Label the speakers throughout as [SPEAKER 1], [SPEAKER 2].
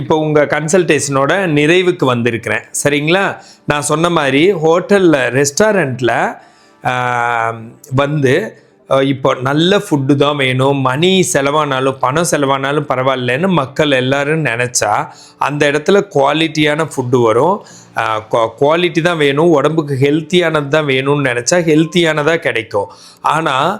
[SPEAKER 1] இப்போ உங்கள் கன்சல்டேஷனோட நிறைவுக்கு வந்திருக்கிறேன். சரிங்களா? நான் சொன்ன மாதிரி ஹோட்டலில் ரெஸ்டாரண்ட்டில் வந்து இப்போ நல்ல ஃபுட்டு தான் வேணும். மணி செலவானாலும் பணம் செலவானாலும் பரவாயில்லன்னு மக்கள் எல்லாரும் நினச்சா அந்த இடத்துல குவாலிட்டியான ஃபுட்டு வரும். குவாலிட்டி தான் வேணும். உடம்புக்கு ஹெல்த்தியானது தான் வேணும்னு நினச்சா ஹெல்த்தியானதாக கிடைக்கும். ஆனால்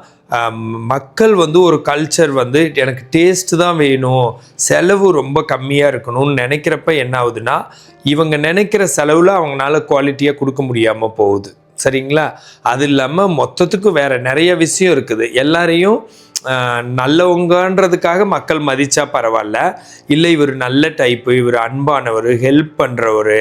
[SPEAKER 1] மக்கள் வந்து ஒரு கல்ச்சர் வந்து எனக்கு டேஸ்ட் தான் வேணும் செலவு ரொம்ப கம்மியாக இருக்கணும்னு நினைக்கிறப்ப என்ன ஆகுதுன்னா இவங்க நினைக்கிற செலவில் அவங்களால குவாலிட்டியாக கொடுக்க முடியாமல் போகுது. சரிங்களா? அது இல்லாமல் மொத்தத்துக்கு வேற நிறைய விஷயம் இருக்குது. எல்லாரையும் நல்லவங்கன்றதுக்காக மக்கள் மதிச்சா பரவாயில்ல. இல்லை இவர் நல்ல டைப்பு இவர் அன்பானவர் ஹெல்ப் பண்ணுறவர்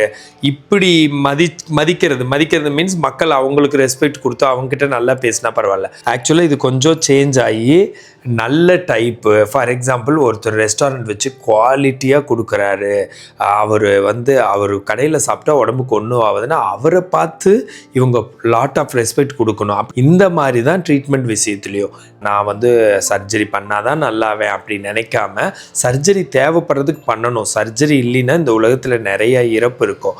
[SPEAKER 1] இப்படி மதி மதிக்கிறது மதிக்கிறது மீன்ஸ் மக்கள் அவங்களுக்கு ரெஸ்பெக்ட் கொடுத்து அவங்ககிட்ட நல்லா பேசினா பரவாயில்ல. ஆக்சுவலாக இது கொஞ்சம் சேஞ்ச் ஆகி நல்ல டைப்பு ஃபார் எக்ஸாம்பிள் ஒருத்தர் ரெஸ்டாரண்ட் வச்சு குவாலிட்டியாக கொடுக்குறாரு. அவர் வந்து அவர் கடையில் சாப்பிட்டா உடம்புக்கு ஒன்றும் ஆகுதுன்னா அவரை பார்த்து இவங்க லாட் ஆஃப் ரெஸ்பெக்ட் கொடுக்கணும். அப் இந்த மாதிரி தான் ட்ரீட்மெண்ட் விஷயத்துலையும். நான் வந்து சர்ஜரி பண்ணாதான் நல்லாவேன் அப்படி நினைக்காம சர்ஜரி தேவைப்படுறதுக்கு பண்ணணும். சர்ஜரி இல்லைன்னா இந்த உலகத்தில் நிறைய இறப்பு இருக்கும்.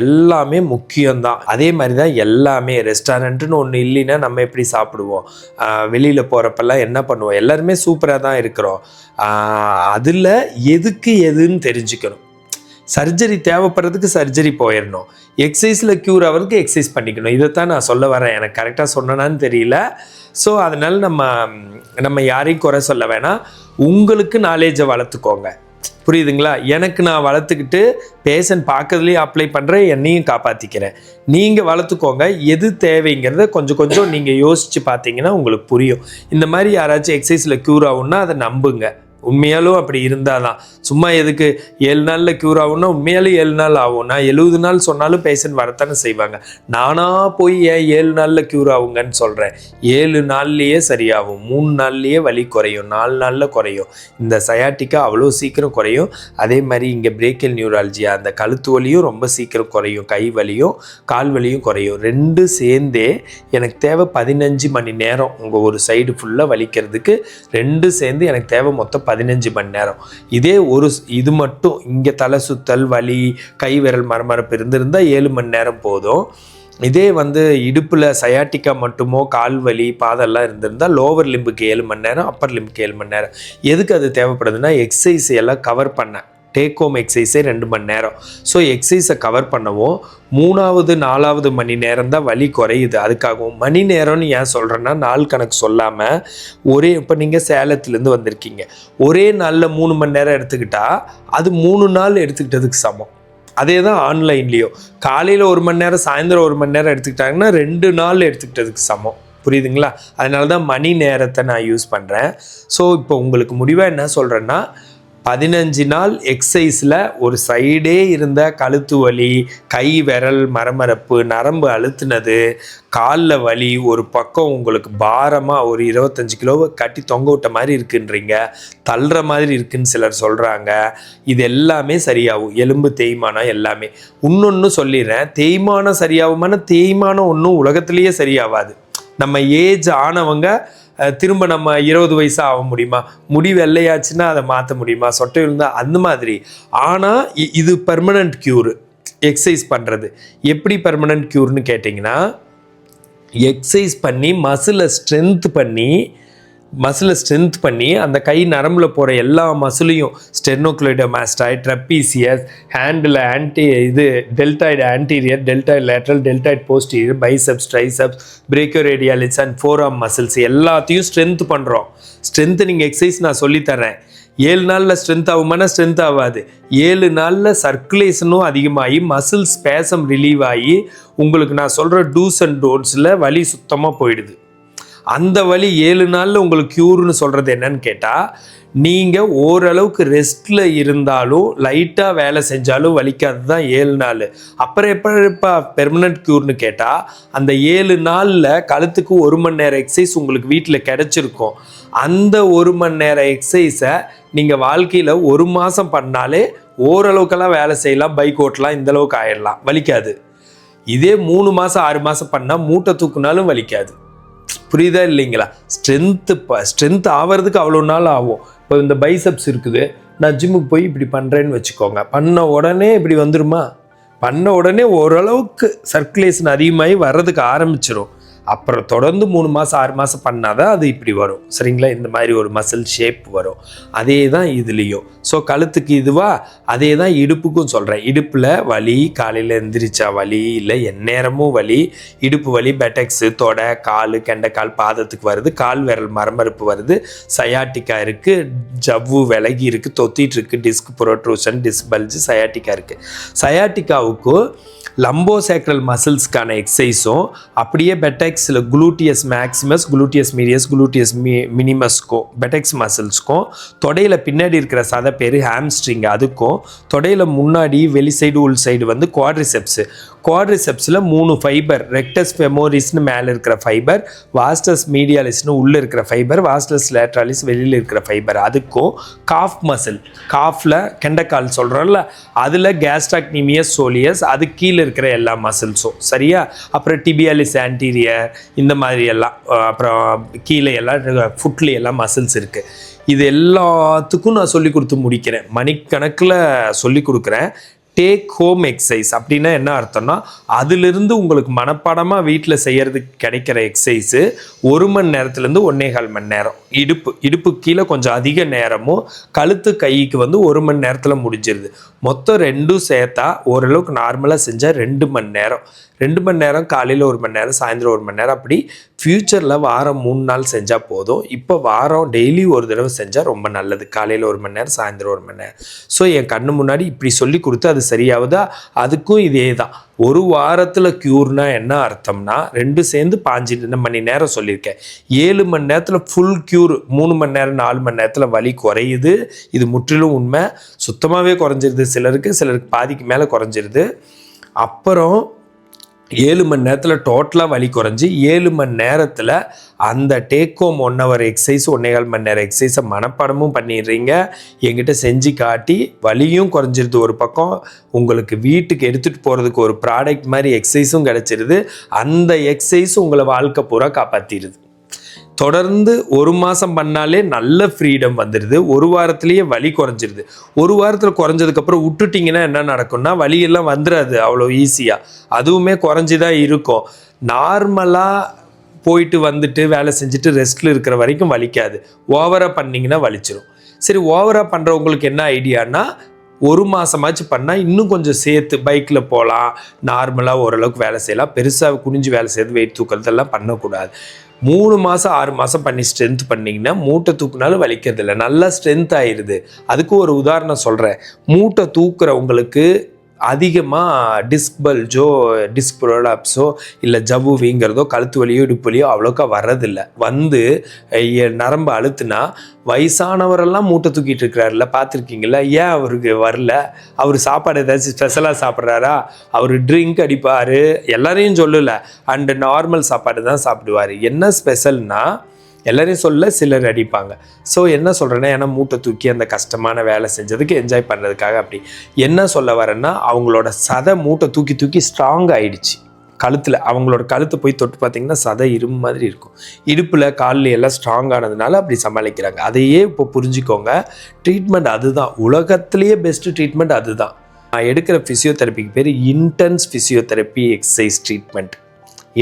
[SPEAKER 1] எல்லாமே முக்கியம்தான். அதே மாதிரி தான் எல்லாமே ரெஸ்டாரண்ட்டுன்னு ஒன்று இல்லைன்னா நம்ம எப்படி சாப்பிடுவோம்? வெளியில் போகிறப்பெல்லாம் என்ன பண்ணுவோம்? எல்லாருமே சூப்பராக தான் இருக்கிறோம். அதில் எதுக்கு எதுன்னு தெரிஞ்சுக்கணும். சர்ஜரி தேவைப்படுறதுக்கு சர்ஜரி போயிடணும் எக்ஸசைஸில் க்யூர் ஆகிறதுக்கு எக்ஸசைஸ் பண்ணிக்கணும். இதைத்தான் நான் சொல்ல வரேன். எனக்கு கரெக்டாக சொன்னனான்னு தெரியல. ஸோ அதனால் நம்ம நம்ம யாரையும் குறை சொல்ல வேணாம். உங்களுக்கு நாலேஜை வளர்த்துக்கோங்க. புரியுதுங்களா? எனக்கு நான் வளர்த்துக்கிட்டு பேஷண்ட் பார்க்கறதுலேயும் அப்ளை பண்ணுறேன் என்னையும் காப்பாற்றிக்கிறேன் நீங்கள் வளர்த்துக்கோங்க. எது தேவைங்கிறத கொஞ்சம் கொஞ்சம் நீங்கள் யோசித்து பார்த்தீங்கன்னா உங்களுக்கு புரியும். இந்த மாதிரி யாராச்சும் எக்ஸசைஸில் க்யூர் ஆகும்னா அதை நம்புங்க. உண்மையாலும் அப்படி இருந்தால் தான் சும்மா எதுக்கு ஏழு நாளில் க்யூர் ஆகும்னா உண்மையாலும் ஏழு நாள் ஆகும். நான் எழுபது நாள் சொன்னாலும் பேஷண்ட் வரத்தானே செய்வாங்க. நானாக போய் ஏன் ஏழு நாளில் க்யூர் ஆகுங்கன்னு சொல்கிறேன் ஏழு நாள்லேயே சரியாகும். மூணு நாள்லேயே வலி குறையும். நாலு நாளில் குறையும். இந்த சயாட்டிக்கா அவ்வளோ சீக்கிரம் குறையும். அதே மாதிரி இங்கே பிரேக்கல் நியூராலஜியா அந்த கழுத்து வலியும் ரொம்ப சீக்கிரம் குறையும். கை வலியும் கால் வலியும் குறையும். ரெண்டு சேர்ந்தே எனக்கு தேவை பதினஞ்சு மணி நேரம். உங்கள் ஒரு சைடு ஃபுல்லாக வலிக்கிறதுக்கு ரெண்டு சேர்ந்து எனக்கு தேவை மொத்தம் பதினஞ்சு மணி நேரம். இதே ஒரு இது மட்டும் இங்கே தலை சுத்தல் வலி கை விரல் மரமரப்பு இருந்திருந்தால் ஏழு மணி நேரம் போதும். இதே வந்து இடுப்பில் சயாட்டிக்கா மட்டுமோ கால் வலி பாதெல்லாம் இருந்திருந்தால் லோவர் லிம்புக்கு ஏழு மணி நேரம் அப்பர் லிம்புக்கு ஏழு மணி நேரம். எதுக்கு அது தேவைப்படுதுன்னா எக்ஸசைஸ் எல்லாம் கவர் பண்ண. டேக் ஹோம் எக்ஸசைஸே ரெண்டு மணி நேரம். ஸோ எக்ஸசைஸை கவர் பண்ணவும் மூணாவது நாலாவது மணி நேரம் தான் வலி குறையுது. அதுக்காகவும் மணி நேரம்னு ஏன் சொல்கிறேன்னா நாள் கணக்கு சொல்லாமல் ஒரே இப்போ நீங்கள் சேலத்துலேருந்து வந்திருக்கீங்க. ஒரே நாளில் மூணு மணி நேரம் எடுத்துக்கிட்டா அது மூணு நாள் எடுத்துக்கிட்டதுக்கு சமம். அதே தான் ஆன்லைன்லேயோ காலையில் ஒரு மணி நேரம் சாயந்தரம் ஒரு மணி நேரம் எடுத்துக்கிட்டாங்கன்னா ரெண்டு நாள் எடுத்துக்கிட்டதுக்கு சமம். புரியுதுங்களா? அதனால தான் மணி நேரத்தை நான் யூஸ் பண்ணுறேன் ஸோ இப்போ உங்களுக்கு முடிவாக என்ன சொல்கிறேன்னா பதினஞ்சு நாள் எக்ஸசைஸில் ஒரு சைடே இருந்த கழுத்து வலி கை விரல் மரமரப்பு நரம்பு அழுத்துனது காலில் வலி ஒரு பக்கம் உங்களுக்கு பாரமாக ஒரு இருபத்தஞ்சு கிலோவை கட்டி தொங்க விட்ட மாதிரி இருக்குன்றீங்க. தள்ளுற மாதிரி இருக்குன்னு சிலர் சொல்கிறாங்க இது எல்லாமே சரியாகும். எலும்பு தேய்மானம் எல்லாமே. இன்னொன்று சொல்லிடுறேன். தேய்மானம் சரியாகுமான தேய்மானம் ஒன்றும் உலகத்துலேயே சரியாகாது. நம்ம ஏஜ் ஆனவங்க திரும்ப நம்ம இருபது வயசு ஆக முடியுமா? முடி வெள்ளையாச்சுன்னா அதை மாற்ற முடியுமா? சொட்டை இருந்தால் அந்த மாதிரி. ஆனால் இது பெர்மனன்ட் க்யூர் எக்ஸசைஸ் பண்ணுறது எப்படி பெர்மனன்ட் க்யூர்னு கேட்டிங்கன்னா எக்ஸசைஸ் பண்ணி மசிலை ஸ்ட்ரென்த் பண்ணி மசிலை ஸ்ட்ரென்த் பண்ணி அந்த கை நரம்புல போகிற எல்லா மசிலையும் ஸ்டெர்னோக்ளைடோமாஸ்டாய் ட்ரப்பீசியஸ் ஹேண்டில் ஆன்டி இது deltoid anterior deltoid lateral deltoid posterior biceps triceps brachioradialis and forearm muscles எல்லாத்தையும் ஸ்ட்ரென்த் பண்ணுறோம் ஸ்ட்ரென்த் நீங்கள் எக்ஸசைஸ் நான் சொல்லித்தரேன் ஏழு நாளில் ஸ்ட்ரென்த் ஆகுமானா ஸ்ட்ரென்த் ஆகாது. ஏழு நாளில் சர்க்குலேஷனும் அதிகமாகி மசில்ஸ் பேசம் ரிலீவ் ஆகி உங்களுக்கு நான் சொல்கிற டூஸ் அண்ட் டோன்ஸில் வலி சுத்தமாக போயிடுது. அந்த வலி ஏழு நாளில் உங்களுக்கு க்யூர்னு சொல்கிறது என்னன்னு கேட்டால் நீங்கள் ஓரளவுக்கு ரெஸ்ட்டில் இருந்தாலும் லைட்டாக வேலை செஞ்சாலும் வலிக்காது தான் ஏழு நாள். அப்புறம் எப்போ இப்போ பெர்மனன்ட் க்யூர்னு கேட்டால் அந்த ஏழு நாளில் கழுத்துக்கு ஒரு மணி நேரம் எக்ஸசைஸ் உங்களுக்கு வீட்டில் கிடச்சிருக்கும். அந்த ஒரு மணி நேரம் எக்ஸசைஸை நீங்கள் வாழ்க்கையில் ஒரு மாதம் பண்ணாலே ஓரளவுக்கெல்லாம் வேலை செய்யலாம் பைக் ஓட்டலாம் இந்த அளவுக்கு ஆயிடலாம். வலிக்காது. இதே மூணு மாதம் ஆறு மாதம் பண்ணால் மூட்டை தூக்குனாலும் வலிக்காது. புரியுதா இல்லைங்களா? ஸ்ட்ரென்த்து ஸ்ட்ரென்த் ஆகிறதுக்கு அவ்வளோ நாள் ஆகும். இப்போ இந்த பைசப்ஸ் இருக்குது. நான் ஜிம்முக்கு போய் இப்படி பண்ணுறேன்னு வச்சுக்கோங்க. பண்ண உடனே இப்படி வந்துருமா? பண்ண உடனே ஓரளவுக்கு சர்க்குலேஷன் அதிகமாகி வர்றதுக்கு ஆரம்பிச்சிடும் அப்புறம் தொடர்ந்து மூணு மாதம் ஆறு மாதம் பண்ணாதான் அது இப்படி வரும். சரிங்களா? இந்த மாதிரி ஒரு மசில் ஷேப் வரும். அதே தான் இதுலேயும். ஸோ கழுத்துக்கு இதுவா? அதே தான் இடுப்புக்கும் சொல்கிறேன் இடுப்பில் வலி காலையில் எந்திரிச்சா வலி இல்லை எந்நேரமும் வலி இடுப்பு வலி பெட்டக்ஸு தொடை கால் கெண்டைக்கால் பாதத்துக்கு வருது. கால் விரல் மரமறுப்பு வருது. சயாட்டிக்கா இருக்குது ஜவ்வு விலகி இருக்குது தொத்திட்டு இருக்குது disc protrusion disc bulge sciatica இருக்குது சயாட்டிக்காவுக்கும் லம்போசேக்ரல் மசில்ஸ்க்கான எக்ஸசைஸும் அப்படியே பெட்டெக்ஸில் gluteus maximus gluteus medius gluteus மி மினிமஸ்க்கும் பெட்டெக்ஸ் மசில்ஸ்க்கும் தொடையில் பின்னாடி இருக்கிற சதை பேர் ஹாம்ஸ்ட்ரிங் அதுக்கும் தொடையில் முன்னாடி வெளி சைடு உள் சைடு வந்து குவாட்ரிசெப்ஸு குவாட்ரிசெப்ஸில் மூணு ஃபைபர் ரெக்டஸ் ஃபெமோரிஸ்னு மேலே இருக்கிற ஃபைபர் வாஸ்டஸ் மீடியாலிஸ்னு உள்ளே இருக்கிற ஃபைபர் வாஸ்டஸ் லேட்ராலிஸ் வெளியில் இருக்கிற ஃபைபர் அதுக்கும் காஃப் மசில் காஃபில் கெண்டக்கால் சொல்கிறோம்ல அதில் கேஸ்டாக்னிமியஸ் சோலியஸ் அது கீழே இருக்கிற எல்லா மசில்ஸும் சரியா? அப்புறம் டிபியாலிஸ் ஆன்டீரியர் இந்த மாதிரி எல்லாம் அப்புறம் கீழே எல்லாம் ஃபுட்ல எல்லாம் மசில்ஸ் இருக்குது இது எல்லாத்துக்கும் நான் சொல்லி கொடுத்து முடிக்கிறேன். மணிக்கணக்கில் சொல்லி கொடுக்குறேன். டேக் ஹோம் எக்ஸசைஸ் அப்படின்னா என்ன அர்த்தம்னா அதிலிருந்து உங்களுக்கு மனப்பாடமாக வீட்டில் செய்கிறதுக்கு கிடைக்கிற எக்ஸசைஸு ஒரு மணி நேரத்துலேருந்து ஒன்னே கால் மணி நேரம். இடுப்பு இடுப்பு கீழே கொஞ்சம் அதிக நேரமும் கழுத்து கைக்கு வந்து ஒரு மணி நேரத்தில் முடிஞ்சிருது. மொத்தம் ரெண்டும் சேர்த்தா ஓரளவுக்கு நார்மலாக செஞ்சால் ரெண்டு மணி நேரம். ரெண்டு மணி நேரம் காலையில் ஒரு மணி நேரம் சாயந்தரம் ஒரு மணி நேரம் அப்படி ஃப்யூச்சரில் வாரம் மூணு நாள் செஞ்சால் போதும். இப்போ வாரம் டெய்லி ஒரு தடவை செஞ்சால் ரொம்ப நல்லது. காலையில் ஒரு மணி நேரம் சாயந்தரம் ஒரு மணி நேரம். ஸோ என் கண்ணு முன்னாடி இப்படி சொல்லி கொடுத்து அது சரியாகுதா? அதுக்கும் இதே தான் ஒரு வாரத்தில் க்யூர்னா என்ன அர்த்தம்னா ரெண்டும் சேர்ந்து பாஞ்சு மணி நேரம் சொல்லியிருக்கேன். ஏழு மணி நேரத்தில் ஃபுல் க்யூர் மூணு மணி நேரம் நாலு மணி நேரத்தில் வலி குறையுது. இது முற்றிலும் உண்மை. சுத்தமாகவே குறைஞ்சிருது. சிலருக்கு சிலருக்கு பாதிக்கு மேலே குறைஞ்சிருது. அப்புறம் ஏழு மணி நேரத்தில் டோட்டலாக வலி குறைஞ்சி ஏழு மணி நேரத்தில் அந்த take home one hour exercise ஒன்றேகால் மணி நேரம் எக்ஸசைஸை மனப்பாடமும் பண்ணிடுறீங்க. எங்கிட்ட செஞ்சு காட்டி வலியும் குறைஞ்சிருது ஒரு பக்கம். உங்களுக்கு வீட்டுக்கு எடுத்துகிட்டு போகிறதுக்கு ஒரு ப்ராடக்ட் மாதிரி எக்ஸசைஸும் கிடச்சிருது. அந்த எக்ஸசைஸ் உங்களை வாழ்க்கை பூரா காப்பாற்றிடுது தொடர்ந்து ஒரு மாதம் பண்ணாலே நல்ல ஃப்ரீடம் வந்துடுது ஒரு வாரத்துலேயே வலி குறைஞ்சிருது. ஒரு வாரத்தில் குறைஞ்சதுக்கப்புறம் விட்டுட்டிங்கன்னா என்ன நடக்கும்னா வலியெல்லாம் வந்துடாது அவ்வளோ ஈஸியாக அதுவுமே குறைஞ்சி தான் இருக்கும் நார்மலாக போயிட்டு வந்துட்டு வேலை செஞ்சுட்டு ரெஸ்ட்டில் இருக்கிற வரைக்கும் வலிக்காது. ஓவராக பண்ணிங்கன்னா வலிச்சிரும். சரி ஓவராக பண்ணுறவங்களுக்கு என்ன ஐடியானா ஒரு மாதமாச்சும் பண்ணால் இன்னும் கொஞ்சம் சேர்த்து பைக்கில் போகலாம் நார்மலாக ஓரளவுக்கு வேலை செய்யலாம். பெருசாக குனிஞ்சு வேலை செய்யறது வெயிட் தூக்கிறதெல்லாம் பண்ணக்கூடாது. மூணு மாதம் ஆறு மாதம் பண்ணி ஸ்ட்ரென்த் பண்ணிங்கன்னா மூட்டை தூக்குனாலும் வலிக்கிறது இல்லை நல்லா ஸ்ட்ரென்த் ஆயிடுது அதுக்கு ஒரு உதாரணம் சொல்கிறேன் மூட்டை தூக்குறவங்களுக்கு அதிகமாக டிஸ்க் பல்ஜோ டிஸ்க் ப்ரோலாப்ஸோ இல்லை ஜவ்வு வீங்கிறதோ கழுத்து வலியோ இடுப்பு வலியோ அவ்வளோக்கா வர்றதில்ல. வந்து நரம்பு அழுத்துனா வயசானவரெல்லாம் மூட்டை தூக்கிட்டு இருக்கிறாருல பார்த்துருக்கீங்களா? ஏன் அவருக்கு வரல? அவர் சாப்பாடு ஏதாச்சும் ஸ்பெஷலாக சாப்பிட்றாரா? அவர் ட்ரிங்க் அடிப்பார் எல்லாரையும் சொல்லலை. அண்டு நார்மல் சாப்பாடு தான் சாப்பிடுவார். என்ன ஸ்பெஷல்னால் எல்லாரையும் சொல்ல சிலர் அடிப்பாங்க. ஸோ என்ன சொல்கிறேன்னா ஏன்னா மூட்டை தூக்கி அந்த கஷ்டமான வேலை செஞ்சதுக்கு என்ஜாய் பண்ணுறதுக்காக அப்படி. என்ன சொல்ல வரேன்னா அவங்களோட சதை மூட்டை தூக்கி தூக்கி ஸ்ட்ராங் ஆயிடுச்சு. கழுத்தில் அவங்களோட கழுத்தை போய் தொட்டு பார்த்தீங்கன்னா சதை இரும்பு மாதிரி இருக்கும். இடுப்பில் காலில் எல்லாம் ஸ்ட்ராங் ஆனதுனால அப்படி சமாளிக்கிறாங்க. அதையே இப்போ புரிஞ்சுக்கோங்க ட்ரீட்மெண்ட் அதுதான். உலகத்திலேயே பெஸ்ட்டு ட்ரீட்மெண்ட் அதுதான். நான் எடுக்கிற ஃபிசியோதெரப்பிக்கு பேர் intense physiotherapy exercise treatment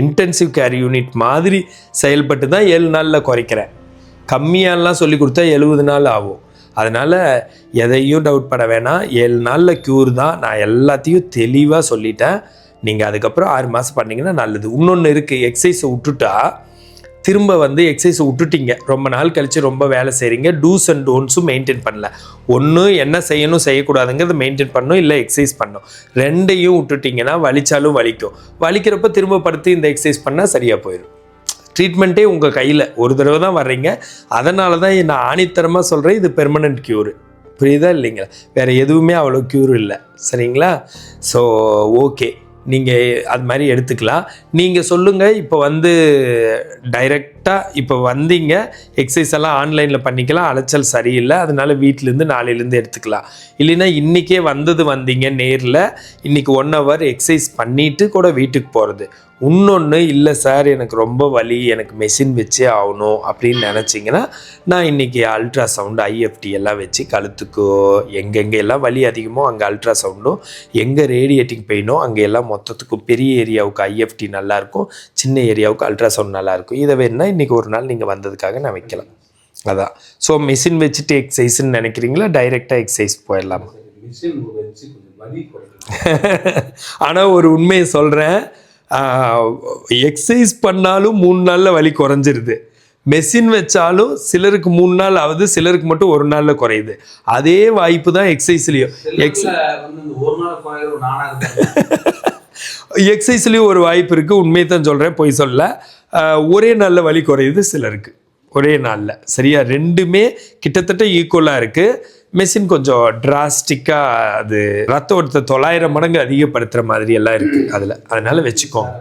[SPEAKER 1] intensive care unit மாதிரி செயல்பட்டு தான் ஏழு நாளில் குறைக்கிறேன். கம்மியாலாம் சொல்லி கொடுத்தா எழுபது நாள் ஆகும். அதனால் எதையும் டவுட் பட வேணாம். ஏழு நாளில் க்யூர் தான் நான் எல்லாத்தையும் தெளிவாக சொல்லிட்டேன். நீங்கள் அதுக்கப்புறம் ஆறு மாதம் பண்ணிங்கன்னா நல்லது. இன்னொன்று இருக்குது எக்ஸசைஸை விட்டுட்டா திரும்ப வந்து எக்ஸசைஸ் விட்டுட்டீங்க ரொம்ப நாள் கழித்து ரொம்ப வேலை செய்கிறீங்க டூஸ் அண்ட் டோன்ஸும் மெயின்டைன் பண்ணல. ஒன்று என்ன செய்யணும் செய்யக்கூடாதுங்கிறத மெயின்டைன் பண்ணணும் இல்லை எக்ஸசைஸ் பண்ணணும். ரெண்டையும் விட்டுட்டிங்கன்னா வலிச்சாலும் வலிக்கும். வலிக்கிறப்ப திரும்ப படுத்து இந்த எக்ஸசைஸ் பண்ணால் சரியாக போயிடும் ட்ரீட்மெண்ட்டே உங்கள் கையில். ஒரு தடவை தான் வர்றீங்க. அதனால தான் நான் ஆணித்தரமாக சொல்கிறேன் இது பெர்மனன்ட் க்யூரு புரியுதா இல்லைங்களா? வேறு எதுவுமே அவ்வளோ க்யூர் இல்லை. சரிங்களா? ஸோ ஓகே நீங்கள் அது மாதிரி எடுத்துக்கலாம். நீங்கள் சொல்லுங்கள் இப்போ வந்து டைரெக்டாக இப்போ வந்தீங்க எக்ஸசைஸ் எல்லாம் ஆன்லைனில் பண்ணிக்கலாம் அலைச்சல் சரியில்லை அதனால வீட்டிலேருந்து நாளையிலேருந்து எடுத்துக்கலாம். இல்லைன்னா இன்றைக்கே வந்தது வந்தீங்க நேரில் இன்றைக்கி ஒன் ஹவர் எக்ஸசைஸ் பண்ணிவிட்டு கூட வீட்டுக்கு போகிறது இன்னொன்று இல்லை சார் எனக்கு ரொம்ப வலி எனக்கு மெஷின் வச்சே ஆகணும் அப்படின்னு நினச்சிங்கன்னா நான் இன்றைக்கி அல்ட்ராசவுண்டு ஐஎஃப்டி எல்லாம் வச்சு கழுத்துக்கோ எங்கெங்கே எல்லாம் வலி அதிகமோ அங்கே அல்ட்ராசவுண்டும் எங்கே ரேடியேட்டிங் பெயினோ அங்கே எல்லாம் மொத்தத்துக்கும் பெரிய ஏரியாவுக்கு ஐஎஃப்டி நல்லாயிருக்கும் சின்ன ஏரியாவுக்கு அல்ட்ராசவுண்ட் நல்லாயிருக்கும் இதை வேணால் இன்றைக்கி ஒரு நாள் நீங்கள் வந்ததுக்காக நான் வைக்கலாம். அதான். ஸோ மிஷின் வச்சுட்டு எக்ஸசைஸ்ன்னு நினைக்கிறீங்களா? டைரெக்டாக எக்ஸசைஸ் போயிடலாமா? ஆனால் ஒரு உண்மையை சொல்கிறேன் எக்ஸசைஸ் பண்ணாலும் மூணு நாளில் வலி குறைஞ்சிருது. மெஷின் வச்சாலும் சிலருக்கு மூணு நாள் ஆகுது சிலருக்கு மட்டும் ஒரு நாளில் குறையுது. அதே வாய்ப்பு தான் எக்ஸசைஸ்லேயும் எக்ஸ் எக்ஸசைஸ்லேயும் ஒரு வாய்ப்பு இருக்குது உண்மையை தான் சொல்கிறேன் பொய் சொல்ல ஒரே நாளில் வலி குறையுது சிலருக்கு. ஒரே நாளில். சரியா? ரெண்டுமே கிட்டத்தட்ட ஈக்குவலாக இருக்குது மெஷின் கொஞ்சம் டிராஸ்டிக்காக அது ரத்த ஓட்டத்தை தொள்ளாயிரம் மடங்கு அதிகப்படுத்துகிற மாதிரி எல்லாம் இருக்குது அதில். அதனால் வச்சுக்கோங்க.